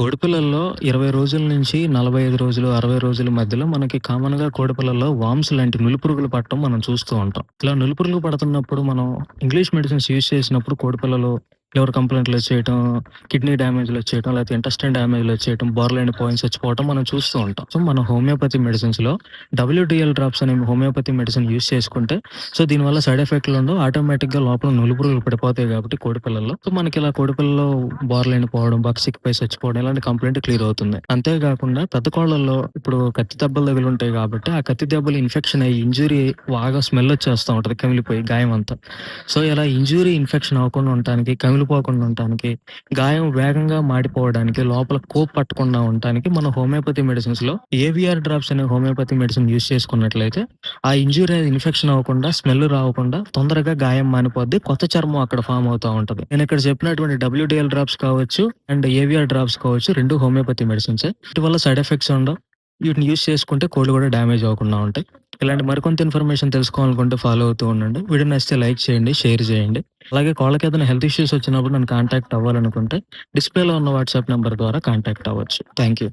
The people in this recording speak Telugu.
కోడిపిల్లల్లో 20 రోజుల నుంచి 45 రోజులు, 60 రోజుల మధ్యలో మనకి కామన్‌గా కోడిపిల్లల్లో వామ్స్ లాంటి నులిపురుగులు పట్టడం మనం చూస్తూ ఉంటాం. ఇలా నులిపురుగులు పడుతున్నప్పుడు మనం ఇంగ్లీష్ మెడిసిన్స్ యూజ్ చేసినప్పుడు కోడిపిల్లలు లివర్ కంప్లెయింట్‌లొచ్చేయటం, కిడ్నీ డ్యామేజ్లు వచ్చేయటం లేకపోతే ఇంటెస్టైన్ డ్యామేజ్‌లొచ్చేయటం, బోర్లైన్ పాయింట్స్ వచ్చిపోవటం మనం చూస్తూ ఉంటాం. సో, మన హోమియోపతి మెడిసిన్స్‌లో డబ్ల్యూడిఎల్ డ్రాప్స్ అనే హోమియోపతి మెడిసిన్ యూస్ చేసుకుంటే సో, దీనివల్ల సైడ్ ఎఫెక్ట్‌లుండవు. ఆటోమేటిక్‌గా లోపల నులిపురుగులు పడిపోతాయి కాబట్టి కోడిపిల్లల్లో. సో, మనకి ఇలా కోడిపిల్లలో బోర్లైన్ పోవడం, బక్కసిక్కిపోయి చచ్చిపోవడం ఇలాంటి కంప్లైంట్ క్లియర్ అవుతుంది. అంతేకాకుండా పెద్ద కోళ్ళల్లో ఇప్పుడు కత్తి దెబ్బలు తగిలుంటాయి కాబట్టి ఆ కత్తి దెబ్బలు ఇన్ఫెక్షన్ అయ్యి ఇంజురీ బాగా స్మెల్ వచ్చేస్తా ఉంటుంది కమిలిపోయి గాయం అంతా. సో, ఇలా ఇంజురీ ఇన్ఫెక్షన్ అవ్వకుండా ఉండటానికి, కుళ్ళిపోకుండా ఉండటానికి, గాయం వేగంగా మాడిపోవడానికి, లోపల కోప్ పట్టకుండా ఉండటానికి మన హోమియోపతి మెడిసిన్స్లో ఏవిఆర్ డ్రాప్స్ అనే హోమియోపతి మెడిసిన్ యూజ్ చేసుకున్నట్లయితే ఆ ఇంజురీ అనేది ఇన్ఫెక్షన్ అవ్వకుండా, స్మెల్ రావకుండా తొందరగా గాయం మానిపోద్ది. కొత్త చర్మం అక్కడ ఫామ్ అవుతా ఉంటది. ఇక్కడ చెప్పినటువంటి డబ్ల్యూడిఎల్ డ్రాప్స్ కావచ్చు అండ్ ఏవిఆర్ డ్రాప్స్ కావచ్చు రెండు హోమియోపతి మెడిసిన్స్ వీటి వల్ల సైడ్ ఎఫెక్ట్స్ ఉండవు. వీటిని యూజ్ చేసుకుంటే కోళ్ళు కూడా డ్యామేజ్ అవ్వకుండా ఉంటాయి. ఇలాంటి మరికొంత ఇన్ఫర్మేషన్ తెలుసుకోవాలనుకుంటే ఫాలో అవుతూ ఉండండి. వీడియో నచ్చితే లైక్ చేయండి, షేర్ చేయండి. అలాగే కోళ్ళకి ఏదైనా హెల్త్ ఇష్యూస్ వచ్చినప్పుడు నన్ను కాంటాక్ట్ అవ్వాలనుకుంటే డిస్‌ప్లేలో ఉన్న వాట్సాప్ నెంబర్ ద్వారా కాంటాక్ట్ అవ్వచ్చు. Thank you.